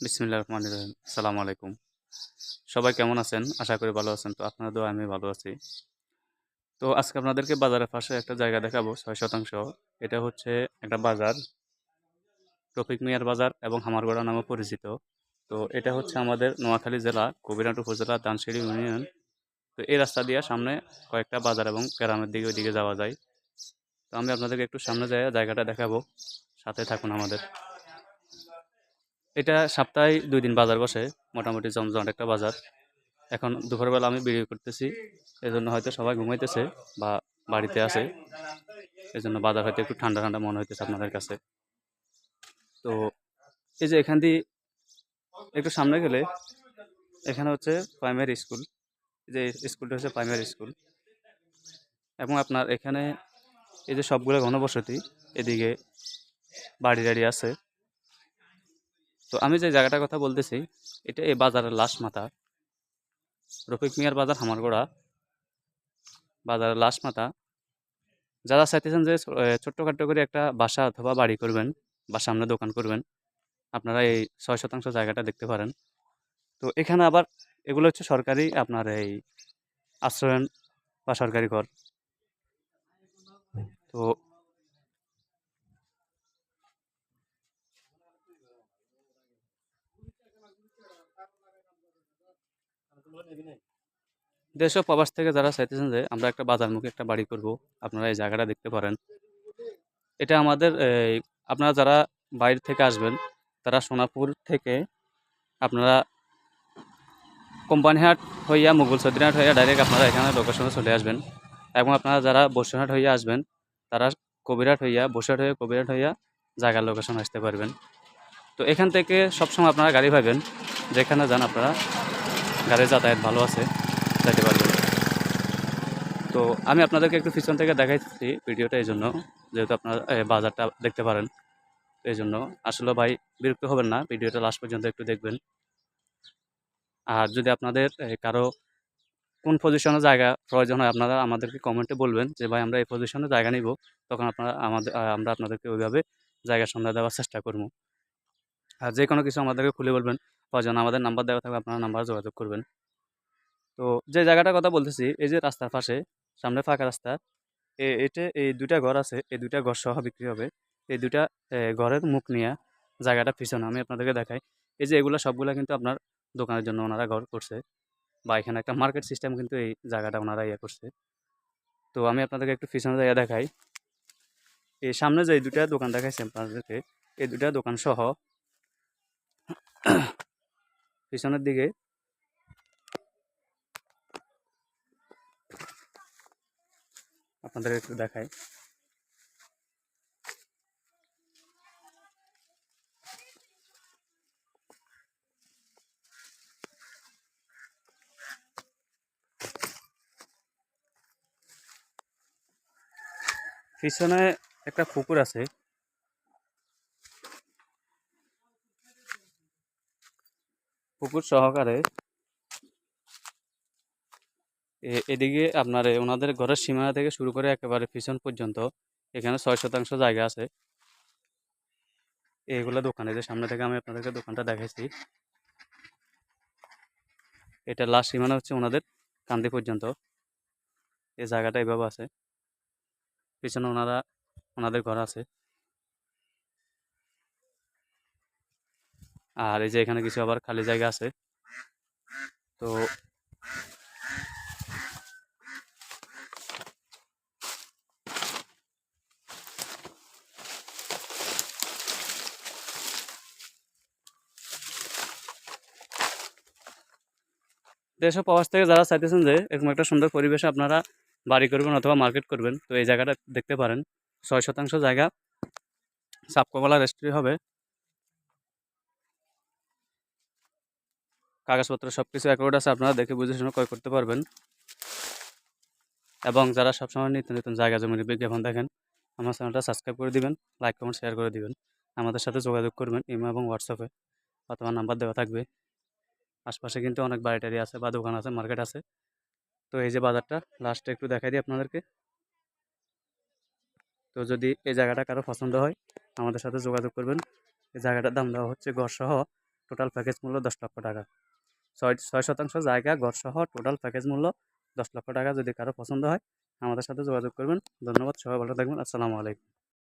বিসমিল্লাহ রহমান রহিম। সালাম আলাইকুম। সবাই কেমন আছেন? আশা করি ভালো আছেন। তো আপনারা দোয়া, আমি ভালো আছি। তো আজকে আপনাদেরকে বাজারের পাশে একটা জায়গা দেখাবো, ছয় শতাংশ। এটা হচ্ছে একটা বাজার টপিক মিয়ার বাজার এবং হামারগড়া নামে পরিচিত। তো এটা হচ্ছে আমাদের নোয়াখালী জেলা কবিরাট উপজেলা দানসিঁড়ি ইউনিয়ন। তো এই রাস্তা দিয়ে সামনে কয়েকটা বাজার এবং গ্রামের দিকে ওইদিকে যাওয়া যায়। তো আমি আপনাদেরকে একটু সামনে যাই জায়গাটা দেখাবো। সাথে থাকুন আমাদের। এটা সপ্তাহে দুই দিন বাজার বসে, মোটামুটি জমজমাট একটা বাজার। এখন দুপুরবেলা আমি ভিডিও করতেছি এই জন্য হয়তো সবাই ঘুমাইতেছে বা বাড়িতে আছে। এই জন্য বাজার হয়তো একটু ঠান্ডা ঠান্ডা মনে হইতেছে আপনাদের কাছে। তো এই যে এখান দিয়ে একটু সামনে গেলে, এখানে হচ্ছে প্রাইমারি স্কুল এই যে স্কুলটা হচ্ছে প্রাইমারি স্কুল এবং আপনার এখানে এই যে সবগুলো ঘনবসতি, এদিকে বাড়ি টাড়ি আছে। তো আমি যে জায়গাটার কথা বলতেছি, এটা এই বাজারের লাশ মাথা। রফিক মিয়ার বাজার, হামারগোড়া। বাজারের লাশ মাথা। যারা চাইতেছেন যে ছোট্টখাট্ট করে একটা বাসা অথবা বাড়ি করবেন, বা সামনে দোকান করবেন, আপনারা এই ছয় শতাংশ জায়গাটা দেখতে পারেন। তো এখানে আবার এগুলো হচ্ছে সরকারি আপনার এই আশ্রয়ন বা সরকারি ঘর। তো দেশ প্রবাস থেকে যারা চাইতেছেন যে আমরা একটা বাজারমুখী একটা বাড়ি করব, আপনারা এই জায়গাটা দেখতে পারেন। এটা আমাদের আপনারা যারা বাইরে থেকে আসবেন, তারা সোনাপুর থেকে আপনারা কোম্পানিহাট হইয়া মুঘল সদিনহাট হইয়া ডাইরেক্ট আপনারা এখানে লোকেশনে চলে আসবেন। এবং আপনারা যারা বসিরহাট হইয়া আসবেন, তারা কবিরহাট হইয়া, বসিরহাট হইয়া, কবিরহাট হইয়া জায়গার লোকেশন আসতে পারবেন। তো এখান থেকে সবসময় আপনারা গাড়ি পাবেন, যেখানে যান আপনারা গাড়ির যাতায়াত ভালো আছে, যাইতে পারবেন তো আমি আপনাদেরকে একটু পিছন থেকে দেখাইছি ভিডিওটা এই জন্য যেহেতু আপনারা বাজারটা দেখতে পারেন। এই জন্য আসলে ভাই বিরক্ত হবেন না, ভিডিওটা লাস্ট পর্যন্ত একটু দেখবেন। আর যদি আপনাদের কারও কোন পজিশনে জায়গা প্রয়োজন হয়, আপনারা আমাদেরকে কমেন্টে বলবেন যে, ভাই, আমরা এই পজিশনে জায়গা নিব। তখন আপনারা আমাদের আমরা আপনাদেরকে ওইভাবে জায়গা সন্ধ্যা দেওয়ার চেষ্টা করব। আর যে কোনো কিছু আমাদেরকে খুলে বলবেন। প্রয়োজন আমাদের নাম্বার দেওয়া থাকবে, আপনারা নাম্বারে যোগাযোগ করবেন। তো যে জায়গাটার কথা বলতেছি, এই যে রাস্তার পাশে, সামনে ফাঁকা রাস্তা এটা, এই দুইটা ঘর আছে, এই দুইটা ঘর সহ বিক্রি হবে। এই দুইটা ঘরের মুখ নিয়ে জায়গাটা পিছনে, আমি আপনাদেরকে দেখাই। এই যে এগুলো সবগুলা কিন্তু আপনার দোকানের জন্য ওনারা ঘর করছে, বা এখানে একটা মার্কেট সিস্টেম কিন্তু এই জায়গাটা ওনারা ইয়ে করছে। তো আমি আপনাদেরকে একটু পিছনে জায়গা দেখাই। এই সামনে যে দুইটা দোকান দেখাইছি আপনাদেরকে, এই দুটা দোকান সহ পিছনের দিকে। আপনাদের একটু দেখাই। পিছনে একটা পুকুর আছে। পুকুর সহকারে এদিকে আপনার ওনাদের ঘরের সীমানা থেকে শুরু করে একেবারে পিছন পর্যন্ত, এখানে ছয় শতাংশ জায়গা আছে। এইগুলো দোকানে, যে সামনে থেকে আমি আপনাদেরকে দোকানটা দেখাইছি, এটা লাস্ট সীমানা হচ্ছে ওনাদের কান্দি পর্যন্ত। এই জায়গাটা এইভাবে আছে। পিছনে ওনারা, ওনাদের ঘর আছে। আর এই যে এখানে কিছু আবার খালি জায়গা আছে। তো দেশ প্রবাস থেকে যারা চাইতেছেন যে এরকম একটা সুন্দর পরিবেশে আপনারা বাড়ি করবেন অথবা মার্কেট করবেন, তো এই জায়গাটা দেখতে পারেন। ছয় শতাংশ জায়গা। সাপকোবালা রেস্টুরি হবে। কাগজপত্র সব কিছু অ্যাকাউন্ট আছে, আপনারা দেখে বুঝে শুনে ক্রয় করতে পারবেন। এবং যারা সবসময় নিত্য নতুন জায়গা জমির বিজ্ঞাপন দেখেন, আমার চ্যানেলটা সাবস্ক্রাইব করে দিবেন লাইক কমেন্ট শেয়ার করে দিবেন। আমাদের সাথে যোগাযোগ করবেন ইমো এবং হোয়াটসঅ্যাপে অথবা নাম্বার দেওয়া থাকবে। আশপাশে কিন্তু অনেক বাড়ি টাড়ি আছে বা দোকান আছে মার্কেট আছে। তো এই যে বাজারটা লাস্টে একটু দেখাই দিই আপনাদেরকে। তো যদি এই জায়গাটা কারও পছন্দ হয়, আমাদের সাথে যোগাযোগ করবেন। এই জায়গাটার দাম দেওয়া হচ্ছে গড় সহ টোটাল প্যাকেজ মূল্য দশ লক্ষ টাকা। ছয় ছয় শতাংশ জায়গা ঘরসহ টোটাল প্যাকেজ মূল্য দশ লক্ষ টাকা যদি কারও পছন্দ হয়, আমাদের সাথে যোগাযোগ করবেন। ধন্যবাদ, সবাই ভালো থাকবেন। আসসালামু আলাইকুম।